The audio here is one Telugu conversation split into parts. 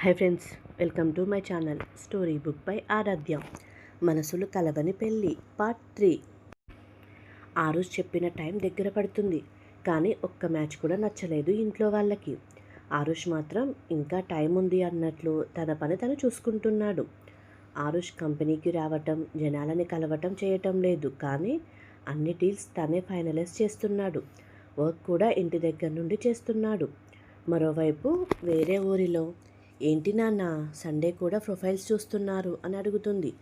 Hi friends welcome to my channel story book by Aradhya. మనసులు కలవని పెళ్ళి పార్ట్ త్రీ. ఆ రోజు చెప్పిన టైం దగ్గర పడుతుంది కానీ ఒక్క మ్యాచ్ కూడా నచ్చలేదు ఇంట్లో వాళ్ళకి. ఆరుష్ మాత్రం ఇంకా టైం ఉంది అన్నట్లు తన పని తను చూసుకుంటున్నాడు. ఆరుష్ కంపెనీకి రావటం జనాలని కలవటం చేయటం లేదు కానీ అన్ని డీల్స్ తనే ఫైనలైజ్ చేస్తున్నాడు. వర్క్ కూడా ఇంటి దగ్గర నుండి చేస్తున్నాడు. మరోవైపు వేరే ఊరిలో ఏంటి నాన్న సండే కూడా ప్రొఫైల్స్ చూస్తున్నారు? అని అడుగుతుంది.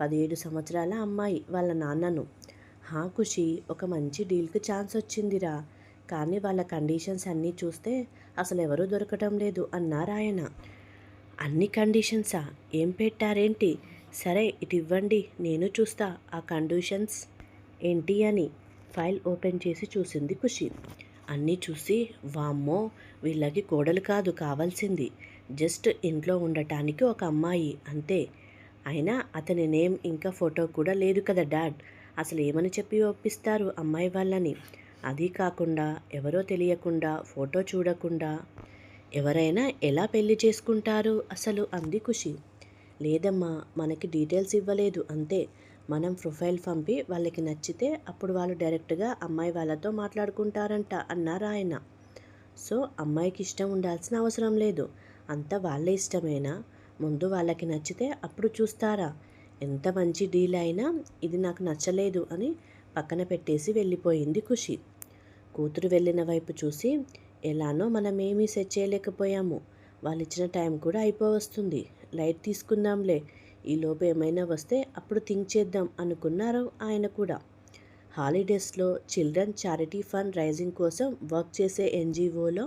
పదిహేడు సంవత్సరాల అమ్మాయి వాళ్ళ నాన్నను. హా ఖుషి ఒక మంచి డీల్కి ఛాన్స్ వచ్చిందిరా. కానీ వాళ్ళ కండిషన్స్ అన్నీ చూస్తే అసలు ఎవరూ దొరకటం లేదు అన్నారు ఆయన. అన్ని కండిషన్సా? ఏం పెట్టారేంటి? సరే ఇటు ఇవ్వండి నేను చూస్తా. ఆ కండిషన్స్ ఏంటి అని ఫైల్ ఓపెన్ చేసి చూసింది ఖుషి. అన్నీ చూసి వామ్మో వీళ్ళకి కోడలు కాదు కావాల్సింది. జస్ట్ ఇంట్లో ఉండటానికి ఒక అమ్మాయి అంతే. అయినా అతని నేమ్ ఇంకా ఫోటో కూడా లేదు కదా డాడ్. అసలు ఏమని చెప్పి ఒప్పిస్తారు అమ్మాయి వాళ్ళని? అది కాకుండా ఎవరో తెలియకుండా ఫోటో చూడకుండా ఎవరైనా ఎలా పెళ్ళి చేసుకుంటారు అసలు అంది ఖుషి. లేదమ్మా మనకి డీటెయిల్స్ ఇవ్వలేదు అంతే. మనం ప్రొఫైల్ పంపి వాళ్ళకి నచ్చితే అప్పుడు వాళ్ళు డైరెక్ట్గా అమ్మాయి వాళ్ళతో మాట్లాడుకుంటారంట అన్నారు ఆయన సో అమ్మాయికి ఇష్టం ఉండాల్సిన అవసరం లేదు. అంతా వాళ్ళ ఇష్టమేనా? ముందు వాళ్ళకి నచ్చితే అప్పుడు చూస్తారా? ఎంత మంచి డీల్ అయినా ఇది నాకు నచ్చలేదు అని పక్కన పెట్టేసి వెళ్ళిపోయింది ఖుషి. కూతురు వెళ్ళిన వైపు చూసి ఎలానో మనం ఏమీ సెట్ చేయలేకపోయాము. వాళ్ళు ఇచ్చిన టైం కూడా అయిపోవస్తుంది. లైట్ తీసుకుందాంలే. ఈలోపు ఏమైనా వస్తే అప్పుడు థింక్ చేద్దాం అనుకున్నారు ఆయన కూడా. హాలిడేస్లో చిల్డ్రన్ చారిటీ ఫండ్ రైజింగ్ కోసం వర్క్ చేసే ఎన్జిఓలో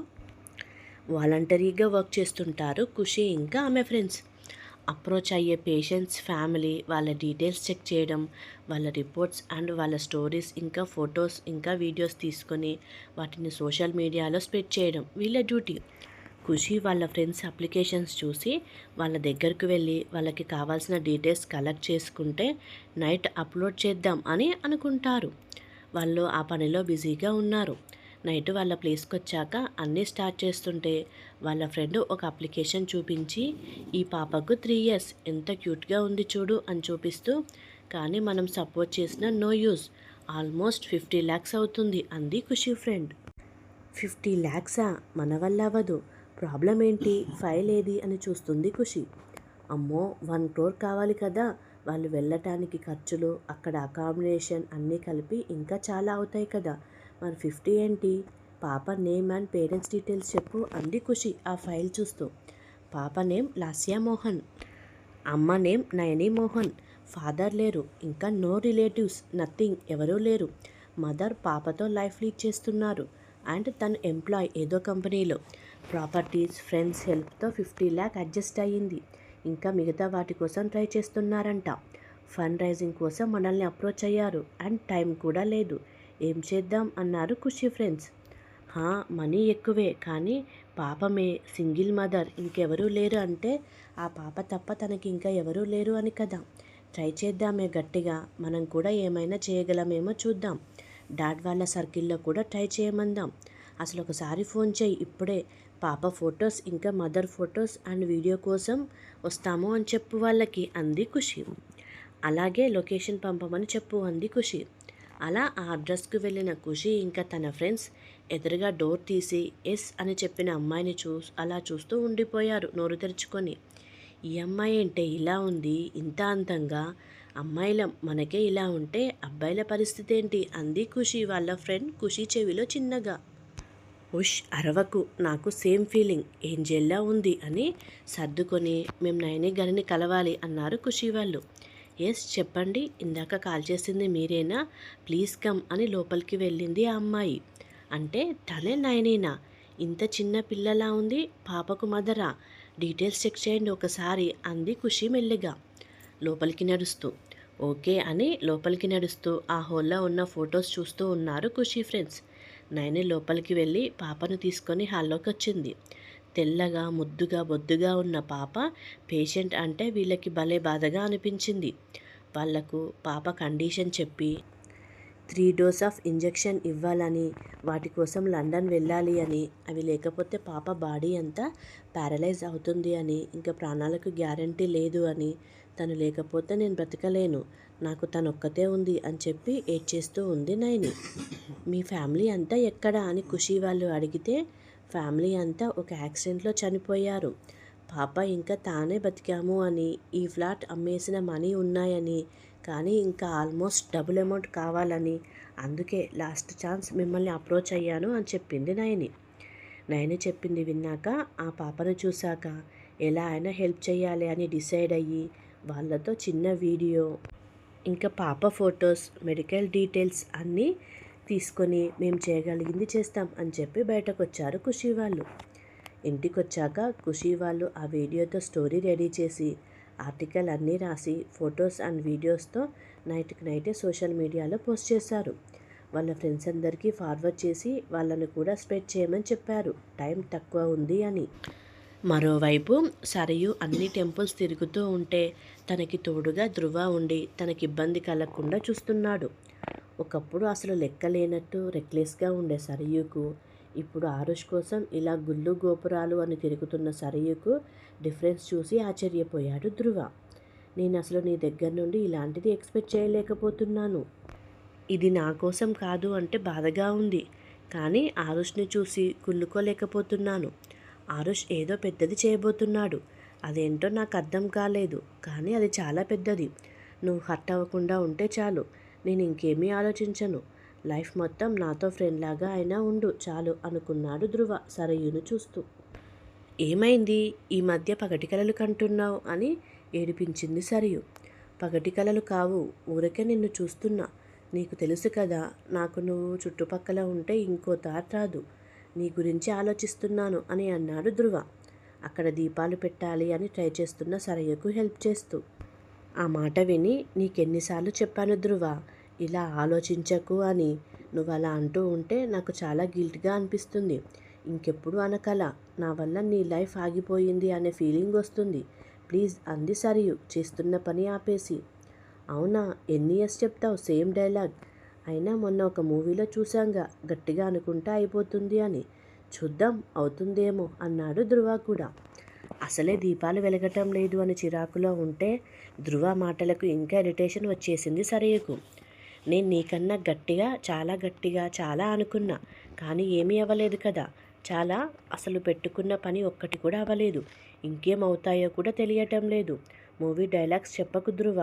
వాలంటరీగా వర్క్ చేస్తుంటారు ఖుషి ఇంకా ఆమె ఫ్రెండ్స్. అప్రోచ్ అయ్యే పేషెంట్స్ ఫ్యామిలీ వాళ్ళ డీటెయిల్స్ చెక్ చేయడం వాళ్ళ రిపోర్ట్స్ అండ్ వాళ్ళ స్టోరీస్ ఇంకా ఫొటోస్ ఇంకా వీడియోస్ తీసుకొని వాటిని సోషల్ మీడియాలో స్ప్రెడ్ చేయడం వీళ్ళ డ్యూటీ. ఖుషి వాళ్ళ ఫ్రెండ్స్ అప్లికేషన్స్ చూసి వాళ్ళ దగ్గరకు వెళ్ళి వాళ్ళకి కావాల్సిన డీటెయిల్స్ కలెక్ట్ చేసుకుంటే నైట్ అప్లోడ్ చేద్దాం అని అనుకుంటారు. వాళ్ళు ఆ పనిలో బిజీగా ఉన్నారు. నైట్ వాళ్ళ ప్లేస్కి వచ్చాక అన్నీ స్టార్ట్ చేస్తుంటే వాళ్ళ ఫ్రెండ్ ఒక అప్లికేషన్ చూపించి ఈ పాపకు త్రీ ఇయర్స్ ఎంత క్యూట్గా ఉంది చూడు అని చూపిస్తూ కానీ మనం సపోర్ట్ చేసిన no use almost fifty lakhs అవుతుంది అంది ఖుషి ఫ్రెండ్. ఫిఫ్టీ ల్యాక్సా? మన వల్ల అవ్వదు. ప్రాబ్లం ఏంటి? ఫైల్ ఏది? అని చూస్తుంది ఖుషి. అమ్మో వన్ క్రోర్ కావాలి కదా. వాళ్ళు వెళ్ళటానికి ఖర్చులు అక్కడ అకామిడేషన్ అన్నీ కలిపి ఇంకా చాలా అవుతాయి కదా. మరి ఫిఫ్టీ ఏంటి? పాప నేమ్ అండ్ పేరెంట్స్ డీటెయిల్స్ చెప్పు. అంది ఖుషి ఆ ఫైల్ చూస్తూ. పాప నేమ్ లాస్యా మోహన్. అమ్మ నేమ్ నయనీ మోహన్. ఫాదర్ లేరు. ఇంకా నో రిలేటివ్స్. నథింగ్. ఎవరూ లేరు. మదర్ పాపతో లైఫ్ లీడ్ చేస్తున్నారు. అండ్ తను ఎంప్లాయ్ ఏదో కంపెనీలో. ప్రాపర్టీస్ ఫ్రెండ్స్ హెల్ప్తో ఫిఫ్టీ ల్యాక్ అడ్జస్ట్ అయ్యింది. ఇంకా మిగతా వాటి కోసం ట్రై చేస్తున్నారంట. ఫండ్ రైజింగ్ కోసం మనల్ని అప్రోచ్ అయ్యారు. అండ్ టైం కూడా లేదు. ఏం చేద్దాం అన్నారు ఖుషి ఫ్రెండ్స్. హా మనీ ఎక్కువే కానీ పాపమే సింగిల్ మదర్ ఇంకెవరూ లేరు అంటే ఆ పాప తప్ప తనకి ఇంకా ఎవరూ లేరు అని కదా. ట్రై చేద్దామే గట్టిగా మనం కూడా ఏమైనా చేయగలమేమో చూద్దాం. డాడ్ వాళ్ళ సర్కిల్లో కూడా ట్రై చేయమందాం. అసలు ఒకసారి ఫోన్ చేయి ఇప్పుడే. పాప ఫొటోస్ ఇంకా మదర్ ఫొటోస్ అండ్ వీడియో కోసం వస్తాము అని చెప్పు వాళ్ళకి అంది ఖుషి. అలాగే లొకేషన్ పంపమని చెప్పు అంది ఖుషి. అలా ఆ అడ్రస్కు వెళ్ళిన ఖుషి ఇంకా తన ఫ్రెండ్స్ ఎదురుగా డోర్ తీసి ఎస్ అని చెప్పిన అమ్మాయిని చూ అలా చూస్తూ ఉండిపోయారు నోరు తెరుచుకొని. ఈ అమ్మాయి అంటే ఇలా ఉంది? ఇంత అందంగా? అమ్మాయిల మనకే ఇలా ఉంటే అబ్బాయిల పరిస్థితి ఏంటి? అంది ఖుషి వాళ్ళ ఫ్రెండ్ ఖుషి చెవిలో చిన్నగా. ఉష్ అరవకు. నాకు సేమ్ ఫీలింగ్. ఏంజెల్లా ఉంది అని సర్దుకొని మేము నయని గారిని కలవాలి అన్నారు ఖుషి వాళ్ళు. ఎస్ చెప్పండి. ఇందాక కాల్ చేసింది మీరేనా? ప్లీజ్ కమ్ అని లోపలికి వెళ్ళింది ఆ అమ్మాయి. అంటే తనే నయనేనా? ఇంత చిన్న పిల్లలా ఉంది పాపకు మదరా. డీటెయిల్స్ చెక్ చేయండి ఒకసారి అంది ఖుషి మెల్లిగా. లోపలికి నడుస్తూ. ఓకే అని లోపలికి నడుస్తూ ఆ హోల్లో ఉన్న ఫొటోస్ చూస్తూ ఉన్నారు ఖుషి ఫ్రెండ్స్. నయని లోపలికి వెళ్ళి పాపను తీసుకొని హాల్లోకి వచ్చింది. తెల్లగా ముద్దుగా బొద్దుగా ఉన్న పాప పేషెంట్ అంటే వీళ్ళకి భలే బాధగా అనిపించింది. వాళ్ళకు పాప కండిషన్ చెప్పి త్రీ డోస్ ఆఫ్ ఇంజెక్షన్ ఇవ్వాలని వాటి కోసం లండన్ వెళ్ళాలి అని అవి లేకపోతే పాప బాడీ అంతా ప్యారలైజ్ అవుతుంది అని ఇంకా ప్రాణాలకు గ్యారంటీ లేదు అని తను లేకపోతే నేను బ్రతకలేను నాకు తను ఒక్కతే ఉంది అని చెప్పి ఏడ్చేస్తూ ఉంది నైని. మీ ఫ్యామిలీ అంతా ఎక్కడ? అని ఖుషి వాళ్ళు అడిగితే ఫ్యామిలీ అంతా ఒక యాక్సిడెంట్లో చనిపోయారు. పాప ఇంకా తానే బతికాము అని ఈ ఫ్లాట్ అమ్మేసిన మనీ ఉన్నాయని కానీ ఇంకా ఆల్మోస్ట్ డబుల్ అమౌంట్ కావాలని అందుకే లాస్ట్ ఛాన్స్ మిమ్మల్ని అప్రోచ్ అయ్యాను అని చెప్పింది నయని. నయని చెప్పింది విన్నాక ఆ పాపను చూశాక ఎలా అయినా హెల్ప్ చేయాలి అని డిసైడ్ అయ్యి వాళ్ళతో చిన్న వీడియో ఇంకా పాప ఫొటోస్ మెడికల్ డీటెయిల్స్ అన్నీ తీసుకొని మేము చేయగలిగింది చేస్తాం అని చెప్పి బయటకు వచ్చారు ఖుషి వాళ్ళు ఇంటికి వచ్చాక ఖుషి వాళ్ళు ఆ వీడియోతో స్టోరీ రెడీ చేసి ఆర్టికల్ అన్నీ రాసి ఫొటోస్ అండ్ వీడియోస్తో నైట్కి నైటే సోషల్ మీడియాలో పోస్ట్ చేశారు. వాళ్ళ ఫ్రెండ్స్ అందరికీ ఫార్వర్డ్ చేసి వాళ్ళని కూడా స్ప్రెడ్ చేయమని చెప్పారు. టైం తక్కువ ఉంది అని. మరోవైపు సరయు అన్ని టెంపుల్స్ తిరుగుతూ ఉంటే తనకి తోడుగా ధృవ ఉండి తనకి ఇబ్బంది కలగకుండా చూస్తున్నాడు. ఒకప్పుడు అసలు లెక్కలేనట్టు రెక్లెస్గా ఉండే సరయుకు ఇప్పుడు ఆరుష్ కోసం ఇలా గుళ్ళు గోపురాలు అని తిరుగుతున్న సరయుకు డిఫరెన్స్ చూసి ఆశ్చర్యపోయాడు ధృవ. నేను అసలు నీ దగ్గర నుండి ఇలాంటిది ఎక్స్పెక్ట్ చేయలేకపోతున్నాను. ఇది నా కోసం కాదు అంటే బాధగా ఉంది. కానీ ఆరుష్ని చూసి కుళ్ళుకోలేకపోతున్నాను. ఆరుష్ ఏదో పెద్దది చేయబోతున్నాడు. అదేంటో నాకు అర్థం కాలేదు. కానీ అది చాలా పెద్దది. నువ్వు హర్ట్ అవ్వకుండా ఉంటే చాలు. నేను ఇంకేమీ ఆలోచించను. లైఫ్ మొత్తం నాతో ఫ్రెండ్ లాగా అయినా ఉండు చాలు అనుకున్నాడు ధృవ సరయును చూస్తూ. ఏమైంది? ఈ మధ్య పగటి కలలు కంటున్నావు అని ఏడిపించింది సరియు. పగటి కలలు కావు ఊరికే నిన్ను చూస్తున్నా. నీకు తెలుసు కదా నాకు నువ్వు చుట్టుపక్కల ఉంటే ఇంకో తాత రాదు. నీ గురించి ఆలోచిస్తున్నాను అని అన్నాడు ధృవ అక్కడ దీపాలు పెట్టాలి అని ట్రై చేస్తున్న సరయ్యకు హెల్ప్ చేస్తూ. ఆ మాట విని నీకెన్నిసార్లు చెప్పాను ధృవ ఇలా ఆలోచించకు అని నువ్వు అలా అంటూ ఉంటే నాకు చాలా గిల్ట్గా అనిపిస్తుంది. ఇంకెప్పుడు అనకల నా వల్ల నీ లైఫ్ ఆగిపోయింది అనే ఫీలింగ్ వస్తుంది. ప్లీజ్ అంది సరియు చేస్తున్న పని ఆపేసి. అవునా ఎన్ని ఇయర్స్ చెప్తావు? Same dialogue. అయినా మొన్న ఒక మూవీలో చూసాంగా గట్టిగా అనుకుంటా అయిపోతుంది అని. చూద్దాం అవుతుందేమో అన్నాడు ధృవ కూడా. అసలే దీపాలు వెలగటం లేదు అని చిరాకులో ఉంటే ధృవ మాటలకు ఇంకా ఇరిటేషన్ వచ్చేసింది సరియకు. నేను నీకన్నా గట్టిగా చాలా గట్టిగా చాలా అనుకున్నా. కానీ ఏమీ అవ్వలేదు కదా. చాలా అసలు పెట్టుకున్న పని ఒక్కటి కూడా అవ్వలేదు. ఇంకేం అవుతాయో కూడా తెలియటం లేదు. మూవీ డైలాగ్స్ చెప్పకు ధృవ.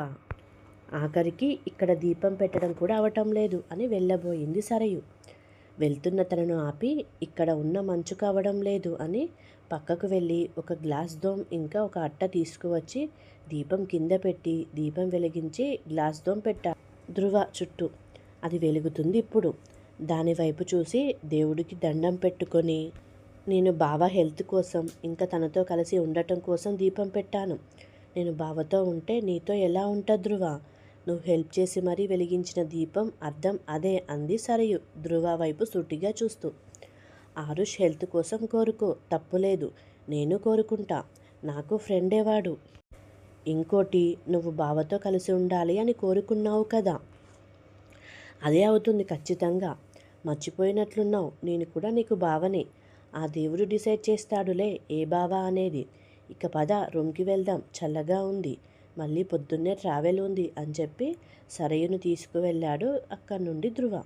ఆఖరికి ఇక్కడ దీపం పెట్టడం కూడా అవటం లేదు అని వెళ్ళబోయింది సరయు. వెళ్తున్న తనను ఆపి ఇక్కడ ఉన్న మంచు కావడం లేదు అని పక్కకు వెళ్ళి ఒక గ్లాస్ దోమ్ ఇంకా ఒక అట్ట తీసుకువచ్చి దీపం కింద పెట్టి దీపం వెలిగించి గ్లాస్ దోమ్ పెట్టాడు ధృవ చుట్టూ. అది వెలుగుతుంది ఇప్పుడు. దానివైపు చూసి దేవుడికి దండం పెట్టుకొని నేను బావ హెల్త్ కోసం ఇంకా తనతో కలిసి ఉండటం కోసం దీపం పెట్టాను. నేను బావతో ఉంటే నీతో ఎలా ఉంటా ధృవ? నువ్వు హెల్ప్ చేసి మరీ వెలిగించిన దీపం అర్థం అదే అంది సరయు ధృవ వైపు సూటిగా చూస్తూ. ఆరుష్ హెల్త్ కోసం కోరుకో తప్పులేదు. నేను కోరుకుంటా. నాకు ఫ్రెండేవాడు ఇంకోటి నువ్వు బావతో కలిసి ఉండాలి అని కోరుకున్నావు కదా. అదే అవుతుంది ఖచ్చితంగా. మర్చిపోయినట్లున్నావు. నేను కూడా నీకు బావనే. ఆ దేవుడు డిసైడ్ చేస్తాడులే ఏ బావా అనేది. ఇక పద రూమ్కి వెళ్దాం. చల్లగా ఉంది. మళ్ళీ పొద్దున్నే ట్రావెల్ ఉంది అని చెప్పి సరయును తీసుకువెళ్ళాడు అక్కడి నుండి ధృవ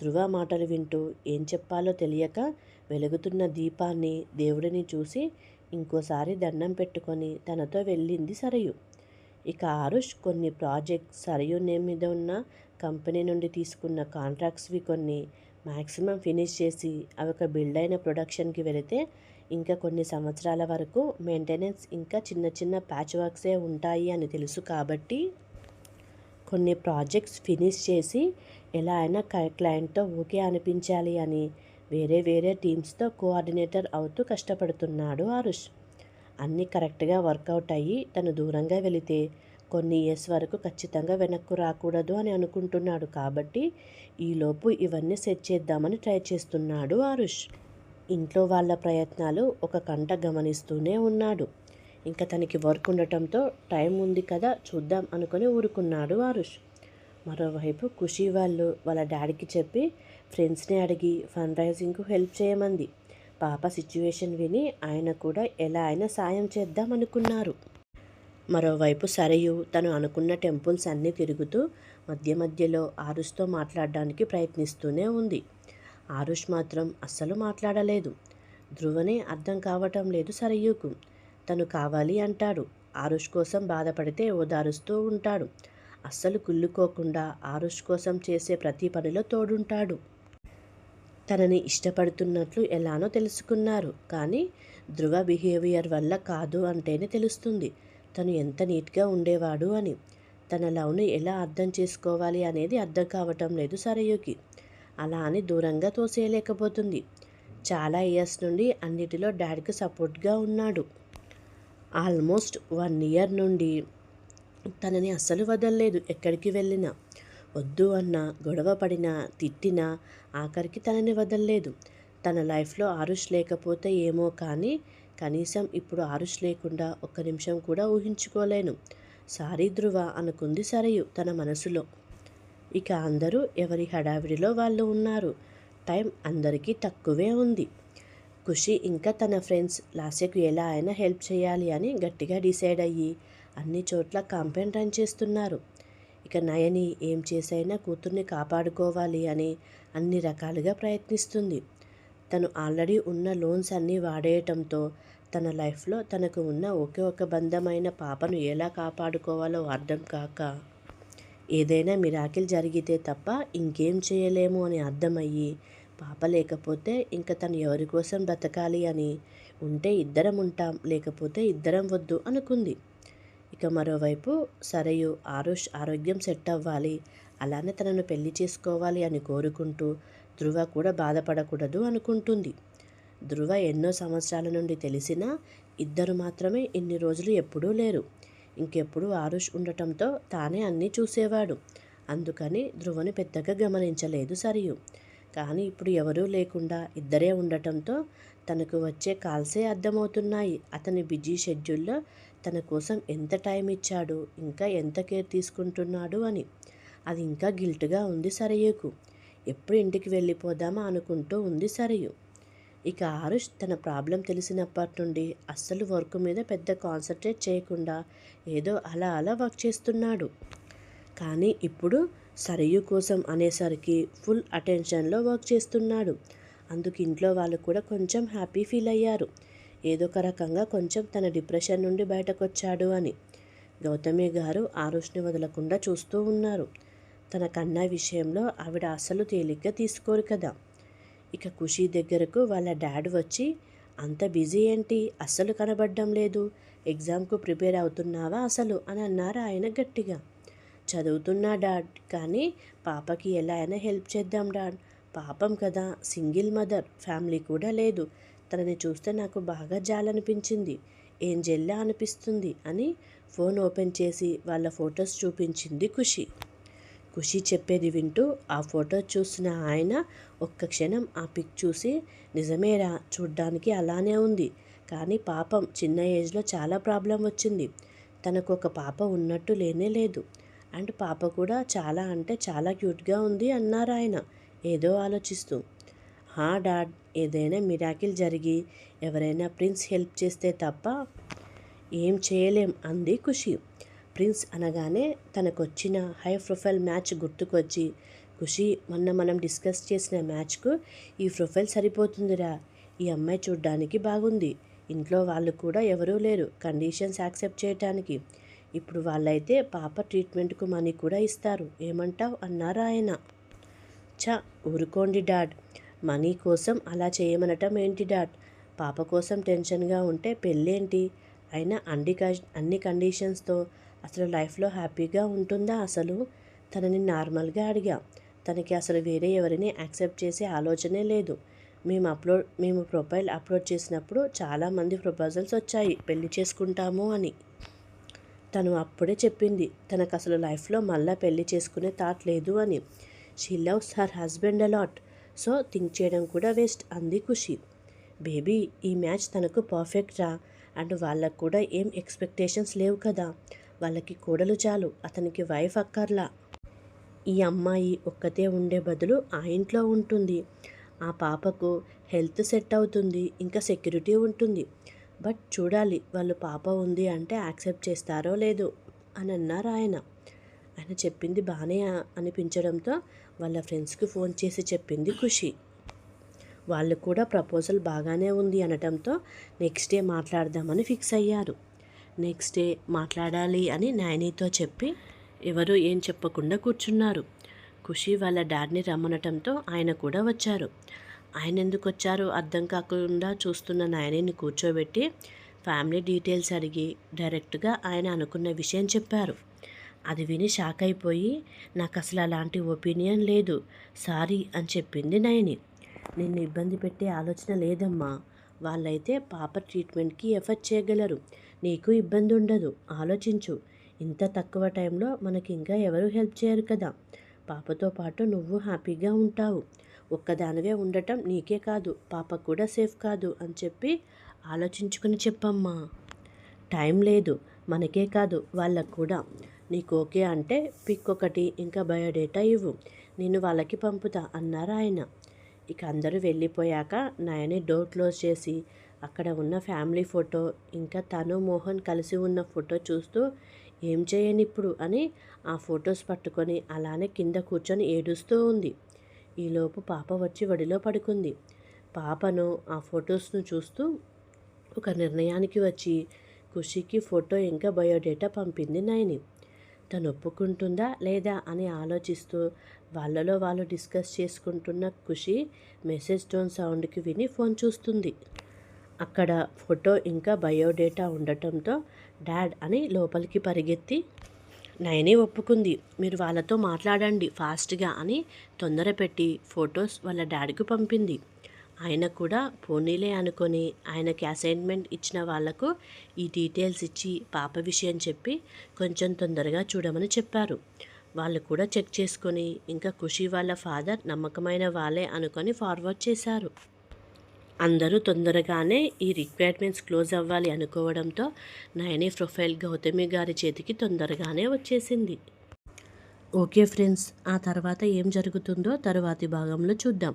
ధృవ మాటలు వింటూ ఏం చెప్పాలో తెలియక వెలుగుతున్న దీపాన్ని దేవుడిని చూసి ఇంకోసారి దండం పెట్టుకొని తనతో వెళ్ళింది సరయు. ఇక ఆరుష్ కొన్ని ప్రాజెక్ట్స్ సరయు నేమ్ మీద ఉన్న కంపెనీ నుండి తీసుకున్న కాంట్రాక్ట్స్వి కొన్ని మ్యాక్సిమం ఫినిష్ చేసి అవి ఒక బిల్డ్ అయిన ప్రొడక్షన్కి వెళితే ఇంకా కొన్ని సంవత్సరాల వరకు మెయింటెనెన్స్ ఇంకా చిన్న చిన్న ప్యాచ్ వర్క్సే ఉంటాయి అని తెలుసు కాబట్టి కొన్ని ప్రాజెక్ట్స్ ఫినిష్ చేసి ఎలా అయినా క్లయింట్తో ఓకే అనిపించాలి అని వేరే వేరే టీమ్స్తో కోఆర్డినేటర్ అవుతూ కష్టపడుతున్నాడు ఆరుష్. అన్నీ కరెక్ట్గా వర్కౌట్ అయ్యి తను దూరంగా వెళితే కొన్ని ఇయర్స్ వరకు ఖచ్చితంగా వెనక్కు రాకూడదు అని అనుకుంటున్నాడు కాబట్టి ఈలోపు ఇవన్నీ సెట్ చేద్దామని ట్రై చేస్తున్నాడు ఆరుష్. ఇంట్లో వాళ్ళ ప్రయత్నాలు ఒక కంట గమనిస్తూనే ఉన్నాడు. ఇంకా తనకి వర్క్ ఉండటంతో టైం ఉంది కదా చూద్దాం అనుకుని ఊరుకున్నాడు ఆరుష్. మరోవైపు ఖుషి వాళ్ళు వాళ్ళ డాడీకి చెప్పి ఫ్రెండ్స్ని అడిగి ఫండ్ రైజింగ్కు హెల్ప్ చేయమంది. పాప సిచ్యువేషన్ విని ఆయన కూడా ఎలా అయినా సాయం చేద్దాం అనుకున్నారు మరోవైపు సరయు తను అనుకున్న టెంపుల్స్ అన్నీ తిరుగుతూ మధ్య మధ్యలో ఆరుష్తో మాట్లాడడానికి ప్రయత్నిస్తూనే ఉంది. ఆరుష్ మాత్రం అస్సలు మాట్లాడలేదు. ధ్రువనే అర్థం కావటం లేదు సరయుకు. తను కావాలి అంటాడు. ఆరుష్ కోసం బాధపడితే ఓదారుస్తూ ఉంటాడు. అస్సలు కుళ్ళుకోకుండా ఆరుష్ కోసం చేసే ప్రతి పనిలో తోడుంటాడు. తనని ఇష్టపడుతున్నట్లు ఎలానో తెలుసుకున్నారు. కానీ ధృవ బిహేవియర్ వల్ల కాదు అంటేనే తెలుస్తుంది. తను ఎంత నీట్గా ఉండేవాడు అని. తన లవ్ను ఎలా అర్థం చేసుకోవాలి అనేది అర్థం కావటం లేదు సరయుకి. అలా అని దూరంగా తోసేయలేకపోతుంది. చాలా ఇయర్స్ నుండి అన్నిటిలో డాడీకి సపోర్ట్గా ఉన్నాడు. ఆల్మోస్ట్ వన్ ఇయర్ నుండి తనని అస్సలు వదలలేదు. ఎక్కడికి వెళ్ళినా. వద్దు అన్నా గొడవ పడినా తిట్టినా ఆఖరికి తనని వదలలేదు. తన లైఫ్లో ఆరుష్ లేకపోతే ఏమో కానీ కనీసం ఇప్పుడు ఆరుష్ లేకుండా ఒక్క నిమిషం కూడా ఊహించుకోలేను. సారీ ధృవ అనుకుంది సరయు తన మనసులో. ఇక అందరూ ఎవరి హడావిడిలో వాళ్ళు ఉన్నారు. టైం అందరికీ తక్కువే ఉంది. ఖుషి ఇంకా తన ఫ్రెండ్స్ లాస్యకు ఎలా అయినా హెల్ప్ చేయాలి అని గట్టిగా డిసైడ్ అయ్యి అన్ని చోట్ల కాంపెయిన్ రన్ చేస్తున్నారు. ఇక నయని ఏం చేసైనా కూతుర్ని కాపాడుకోవాలి అని అన్ని రకాలుగా ప్రయత్నిస్తుంది. తను ఆల్రెడీ ఉన్న లోన్స్ అన్నీ వాడేయటంతో తన లైఫ్లో తనకు ఉన్న ఒకే ఒక బంధమైన పాపను ఎలా కాపాడుకోవాలో అర్థం కాక ఏదైనా మిరాకిల్ జరిగితే తప్ప ఇంకేం చేయలేము అని అర్థమయ్యి పాప లేకపోతే ఇంకా తను ఎవరి కోసం బ్రతకాలి అని ఉంటే ఇద్దరం ఉంటాం లేకపోతే ఇద్దరం వద్దు అనుకుంది. ఇక మరోవైపు సరయు ఆరుష్ ఆరోగ్యం సెట్ అవ్వాలి అలానే తనను పెళ్ళి చేసుకోవాలి అని కోరుకుంటూ ధృవ కూడా బాధపడకూడదు అనుకుంటుంది. ధృవ ఎన్నో సంవత్సరాల నుండి తెలిసినా ఇద్దరు మాత్రమే ఇన్ని రోజులు ఎప్పుడూ లేరు. ఇంకెప్పుడు ఆరుష్ ఉండటంతో తానే అన్నీ చూసేవాడు. అందుకని ధృవని పెద్దగా గమనించలేదు సరియు. కానీ ఇప్పుడు ఎవరూ లేకుండా ఇద్దరే ఉండటంతో తనకు వచ్చే కాల్సే అర్థమవుతున్నాయి. అతని బిజీ షెడ్యూల్లో తన కోసం ఎంత టైం ఇచ్చాడు ఇంకా ఎంత కేర్ తీసుకుంటున్నాడు అని. అది ఇంకా గిల్ట్గా ఉంది సరయుకు. ఎప్పుడు ఇంటికి వెళ్ళిపోదామా అనుకుంటూ ఉంది సరయు. ఇక ఆరుష్ తన ప్రాబ్లం తెలిసినప్పటి నుండి అస్సలు వర్క్ మీద పెద్ద కాన్సన్ట్రేట్ చేయకుండా ఏదో అలా అలా వర్క్ చేస్తున్నాడు. కానీ ఇప్పుడు సరయు కోసం అనేసరికి ఫుల్ అటెన్షన్లో వర్క్ చేస్తున్నాడు. అందుకు ఇంట్లో వాళ్ళు కూడా కొంచెం హ్యాపీ ఫీల్ అయ్యారు. ఏదో ఒక రకంగా కొంచెం తన డిప్రెషన్ నుండి బయటకొచ్చాడు అని. గౌతమి గారు ఆరుష్ని వదలకుండా చూస్తూ ఉన్నారు. తన కన్నా విషయంలో ఆవిడ అసలు తేలిగ్గా తీసుకోరు కదా. ఇక ఖుషి దగ్గరకు వాళ్ళ డాడ్ వచ్చి అంత బిజీ ఏంటి? అస్సలు కనబడడం లేదు. ఎగ్జామ్కు ప్రిపేర్ అవుతున్నావా అసలు? అని అన్నారు ఆయన గట్టిగా. చదువుతున్నా డాడ్ కానీ పాపకి ఎలా అయినా హెల్ప్ చేద్దాం డాడ్. పాపం కదా సింగిల్ మదర్ ఫ్యామిలీ కూడా లేదు. తనని చూస్తే నాకు బాగా జాలనిపించింది. ఏం జెల్లా అనిపిస్తుంది అని ఫోన్ ఓపెన్ చేసి వాళ్ళ ఫొటోస్ చూపించింది ఖుషి. ఖుషి చెప్పేది వింటూ ఆ ఫోటో చూసిన ఆయన ఒక్క క్షణం ఆ పిక్ చూసి నిజమేరా చూడ్డానికి అలానే ఉంది. కానీ పాపం చిన్న ఏజ్లో చాలా ప్రాబ్లం వచ్చింది. తనకు ఒక పాప ఉన్నట్టు లేనే లేదు. అండ్ పాప కూడా చాలా అంటే చాలా క్యూట్గా ఉంది అన్నారు ఆయన ఏదో ఆలోచిస్తూ. హా డాడ్ ఏదైనా మిరాకిల్ జరిగి ఎవరైనా ప్రిన్స్ హెల్ప్ చేస్తే తప్ప ఏం చేయలేం అంది ఖుషి. ప్రిన్స్ అనగానే తనకొచ్చిన హై ప్రొఫైల్ మ్యాచ్ గుర్తుకొచ్చి ఖుషి మొన్న మనం డిస్కస్ చేసిన మ్యాచ్కు ఈ ప్రొఫైల్ సరిపోతుందిరా. ఈ అమ్మాయి చూడ్డానికి బాగుంది. ఇంట్లో వాళ్ళు కూడా ఎవరూ లేరు. కండిషన్స్ యాక్సెప్ట్ చేయటానికి. ఇప్పుడు వాళ్ళైతే పాప ట్రీట్మెంట్కు మనీ కూడా ఇస్తారు. ఏమంటావు? అన్నారు ఆయన చ ఊరుకోండి డాడ్. మనీ కోసం అలా చేయమనటం ఏంటి డాట్ పాప కోసం టెన్షన్గా ఉంటే పెళ్ళేంటి? అయినా అన్ని అన్ని కండిషన్స్తో అసలు లైఫ్లో హ్యాపీగా ఉంటుందా అసలు? తనని నార్మల్గా అడిగా. తనకి అసలు వేరే ఎవరిని యాక్సెప్ట్ చేసే ఆలోచనే లేదు. మేము అప్లోడ్ మేము ప్రొఫైల్ అప్లోడ్ చేసినప్పుడు చాలామంది ప్రపోజల్స్ వచ్చాయి. పెళ్ళి చేసుకుంటాము అని. తను అప్పుడే చెప్పింది తనకు అసలు లైఫ్లో మళ్ళీ పెళ్ళి చేసుకునే థాట్ లేదు అని. She loves her husband a lot so think చేయడం కూడా వేస్ట్. అంది ఖుషి. బేబీ ఈ మ్యాచ్ తనకు పర్ఫెక్ట్రా అండ్ వాళ్ళకు కూడా ఏం ఎక్స్పెక్టేషన్స్ లేవు కదా. వాళ్ళకి కోడలు చాలు. అతనికి వైఫ్ అక్కర్లా. ఈ అమ్మాయి ఒక్కతే ఉండే బదులు ఆ ఇంట్లో ఉంటుంది. ఆ పాపకు హెల్త్ సెట్ అవుతుంది. ఇంకా సెక్యూరిటీ ఉంటుంది. బట్ చూడాలి వాళ్ళు పాప ఉంది అంటే యాక్సెప్ట్ చేస్తారో లేదో అని అన్నారు ఆయన. ఆయన చెప్పింది బాగానే అనిపించడంతో వాళ్ళ ఫ్రెండ్స్కి ఫోన్ చేసి చెప్పింది ఖుషి. వాళ్ళు కూడా ప్రపోజల్ బాగానే ఉంది అనటంతో నెక్స్ట్ డే మాట్లాడదామని ఫిక్స్ అయ్యారు. నెక్స్ట్ డే మాట్లాడాలి అని నాయనీతో చెప్పి ఎవరు ఏం చెప్పకుండా కూర్చున్నారు. ఖుషి వాళ్ళ డాడ్ని రమ్మనటంతో ఆయన కూడా వచ్చారు. ఆయన ఎందుకు వచ్చారో అర్థం కాకుండా చూస్తున్న నాయనీని కూర్చోబెట్టి ఫ్యామిలీ డీటెయిల్స్ అడిగి డైరెక్ట్గా ఆయన అనుకున్న విషయం చెప్పారు. అది విని షాక్ అయిపోయి నాకు అసలు అలాంటి ఒపీనియన్ లేదు. సారీ అని చెప్పింది నయని. నిన్ను ఇబ్బంది పెట్టే ఆలోచన లేదమ్మా. వాళ్ళైతే పాప ట్రీట్మెంట్కి ఎఫర్ట్ చేయగలరు. నీకు ఇబ్బంది ఉండదు ఆలోచించు. ఇంత తక్కువ టైంలో మనకి ఇంకా ఎవరు హెల్ప్ చేయరు కదా. పాపతో పాటు నువ్వు హ్యాపీగా ఉంటావు. ఒక్కదానివే ఉండటం నీకే కాదు. పాప కూడా సేఫ్ కాదు అని చెప్పి ఆలోచించుకుని చెప్పమ్మా. టైం లేదు. మనకే కాదు. వాళ్ళకు కూడా. నీకు ఓకే అంటే పిక్ ఒకటి ఇంకా బయోడేటా ఇవ్వు. నేను వాళ్ళకి పంపుతా అన్నారు ఆయన. ఇక అందరూ వెళ్ళిపోయాక నాయని డోర్ క్లోజ్ చేసి అక్కడ ఉన్న ఫ్యామిలీ ఫోటో ఇంకా తను మోహన్ కలిసి ఉన్న ఫోటో చూస్తూ ఏం చేయను ఇప్పుడు అని ఆ ఫొటోస్ పట్టుకొని అలానే కింద కూర్చొని ఏడుస్తూ ఉంది. ఈలోపు పాప వచ్చి వడిలో పడుకుంది. పాపను ఆ ఫొటోస్ను చూస్తూ ఒక నిర్ణయానికి వచ్చి ఖుషికి ఫోటో ఇంకా బయోడేటా పంపింది నయని. తను ఒప్పుకుంటుందా లేదా అని ఆలోచిస్తూ వాళ్ళలో వాళ్ళు డిస్కస్ చేసుకుంటున్న ఖుషి మెసేజ్ టోన్ సౌండ్కి విని ఫోన్ చూస్తుంది. అక్కడ ఫోటో ఇంకా బయోడేటా ఉండటంతో డాడ్ అని లోపలికి పరిగెత్తి నయని ఒప్పుకుంది. మీరు వాళ్ళతో మాట్లాడండి ఫాస్ట్గా అని తొందర పెట్టి ఫొటోస్ వాళ్ళ డాడీకి పంపింది. ఆయన కూడా పోనీలే అనుకొని ఆయనకి అసైన్మెంట్ ఇచ్చిన వాళ్ళకు ఈ డీటెయిల్స్ ఇచ్చి పాప విషయం చెప్పి కొంచెం తొందరగా చూడమని చెప్పారు. వాళ్ళు కూడా చెక్ చేసుకొని ఇంకా ఖుషి వాళ్ళ ఫాదర్ నమ్మకమైన వాళ్ళే అనుకొని ఫార్వర్డ్ చేశారు. అందరూ తొందరగానే ఈ రిక్వైర్మెంట్స్ క్లోజ్ అవ్వాలి అనుకోవడంతో నయని ప్రొఫైల్ గౌతమి గారి చేతికి తొందరగానే వచ్చేసింది. ఓకే ఫ్రెండ్స్ ఆ తర్వాత ఏం జరుగుతుందో తరువాతి భాగంలో చూద్దాం.